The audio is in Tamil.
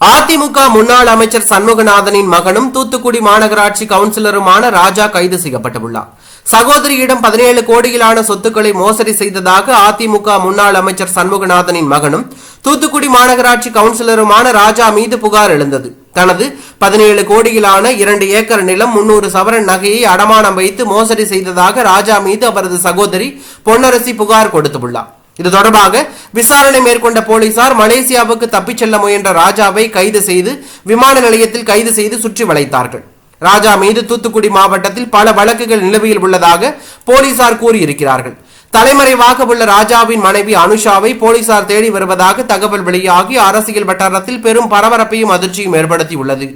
அதிமுக முன்னாள் அமைச்சர் சண்முகநாதனின் மகனும் தூத்துக்குடி மாநகராட்சி கவுன்சிலருமான ராஜா கைது செய்யப்பட்டுள்ளார். சகோதரியிடம் பதினேழு கோடியிலான சொத்துக்களை மோசடி செய்ததாக அதிமுக முன்னாள் அமைச்சர் சண்முகநாதனின் மகனும் தூத்துக்குடி மாநகராட்சி கவுன்சிலருமான ராஜா மீது புகார் எழுந்தது. தனது பதினேழு கோடியிலான இரண்டு ஏக்கர் நிலம் முன்னூறு சவரன் நகையை அடமானம் வைத்து மோசடி செய்ததாக ராஜா மீது அவரது சகோதரி பொன்னரசி புகார் கொடுத்துள்ளார். இது தொடர்பாக விசாரணை மேற்கொண்ட போலீசார் மலேசியாவுக்கு தப்பிச் செல்ல முயன்ற ராஜாவை கைது செய்து விமான நிலையத்தில் கைது செய்து சுற்றி வளைத்தார்கள். ராஜா மீது தூத்துக்குடி மாவட்டத்தில் பல வழக்குகள் நிலுவையில் உள்ளதாக போலீசார் கூறியிருக்கிறார்கள். தலைமறைவாக உள்ள ராஜாவின் மனைவி அனுஷாவை போலீசார் தேடி வருவதாக தகவல் வெளியாகி அரசியல் வட்டாரத்தில் பெரும் பரபரப்பையும் அதிர்ச்சியும் ஏற்படுத்தியுள்ளது.